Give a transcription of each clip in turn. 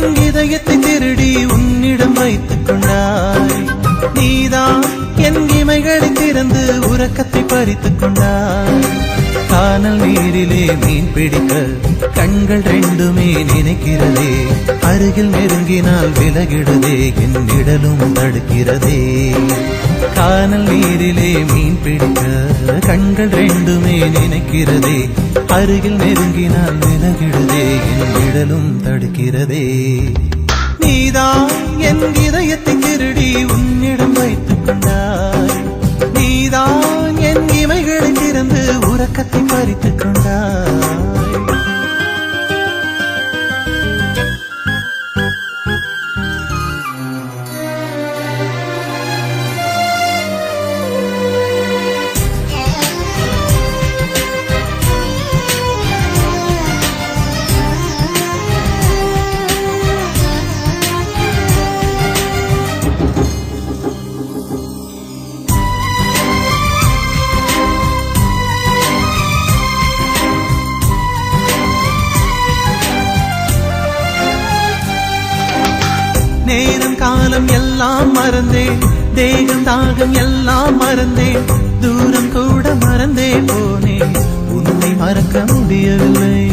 என் இதயத்தை திருடி உன்னிடம் வைத்துக் கொண்டாய். நீதான் என் இமைகளை திறந்து உறக்கத்தை பறித்துக் கொண்டாய். கானல் நீரிலே மீன் பிடிக்க கண்கள் ரெண்டுமே நினைக்கிறதே. அருகில் நெருங்கினால் விலகிடுதே. என் நிழலும் தடுக்கிறதே. கானல் நீரிலே மீன் பிடிக்க கண்கள் ரெண்டுமே நினைக்கிறதே. அருகில் நெருங்கினால் விலகிடுதே. என் நிழலும் தடுக்கிறதே. நீதான் என் இதயத்தை நேரம் காலம் எல்லாம் மறந்தேன். தேகம் தாகம் எல்லாம் மறந்தேன். தூரம் கூட மறந்தே போனேன். உன்னை மறக்க முடியவில்லை.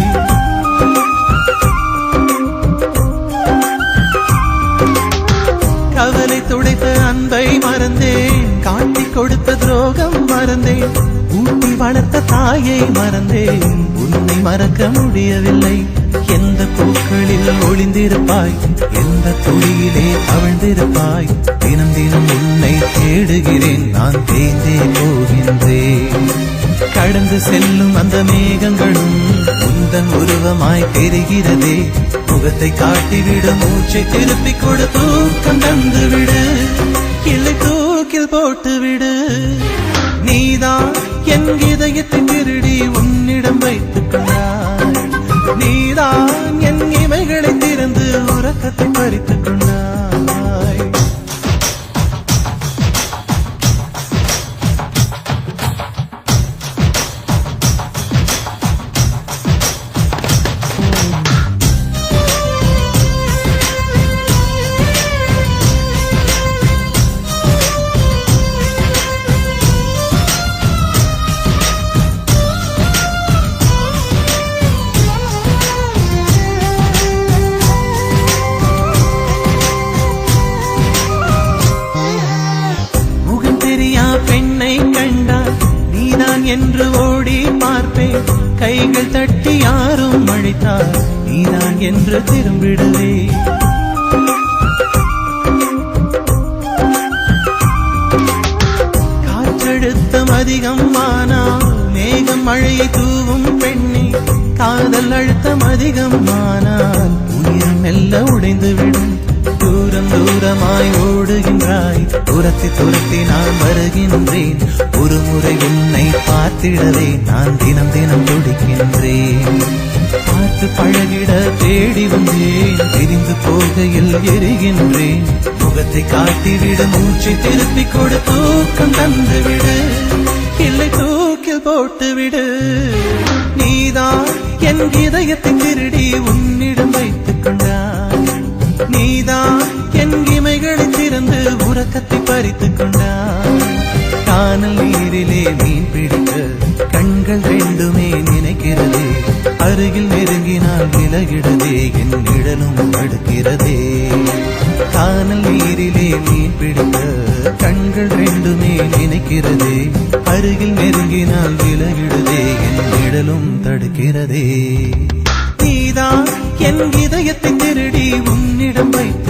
கவலை துடைத்த அன்பை மறந்தேன். காட்டி கொடுத்த துரோகம் மறந்தேன். ஊட்டி வளர்த்த தாயை மறந்தேன். உன்னை மறக்க முடியவில்லை. எந்த போ ஒளிந்திருப்பாய். எந்த துளியிலே அவிழ்ந்திருப்பாய் தினம் தினம் உன்னை தேடுகிறேன். நான் தேய்ந்தே போகின்றேன். கடந்து செல்லும் அந்த மேகங்களும் உந்தன் உருவமாய் தெரிகிறதே. முகத்தை காட்டிவிட மூச்சை திருப்பி கொடு. தூக்கம் தந்து கிளை தூக்கில் போட்டுவிடு. நீதான் என்கிற பார்ப்பேன் கைகள் தட்டி யாரும் அழைத்தால் நீதான் என்று திரும்பிடுவே காற்றழுத்தம் அதிகம் ஆனால் மேகம் மழையை தூவும் பெண்ணே. காதல் அழுத்தம் அதிகம் ஆனால் துரத்தி துரத்தி நான் வருகின்றேன். ஒரு முறை உன்னை பார்த்திடவே நான் தினம் தினம் துடிக்கின்றேன். பார்த்து பழகிட தேடி வந்தேன். பிரிந்து போகையில் எரிகின்றேன். முகத்தை காட்டிவிட மூச்சு திருப்பி கொடு தூக்கம் தந்துவிடு. இல்லை தூக்கில் போட்டுவிடு. நீதான் என் இதயத்தை திருடி உன்னிடம் வைத்துக் கொண்டாய். நீதான் உறக்கத்தை பறித்து கொண்டான். கானல் நீரிலே மீன் பிடிக்க கண்கள் ரெண்டுமே நினைக்கிறதே. அருகில் நெருங்கினால் விலகிடதே என் நிழலும் அடுக்கிறதே கானல் நீரிலே மீன் பிடிக்க கண்கள் ரெண்டுமே நினைக்கிறதே. அருகில் நெருங்கினால் விலகிடுதே என் இடலும் தடுக்கிறதே. நீதான் என் இதயத்தை திருடி உன்னிடம் வைத்து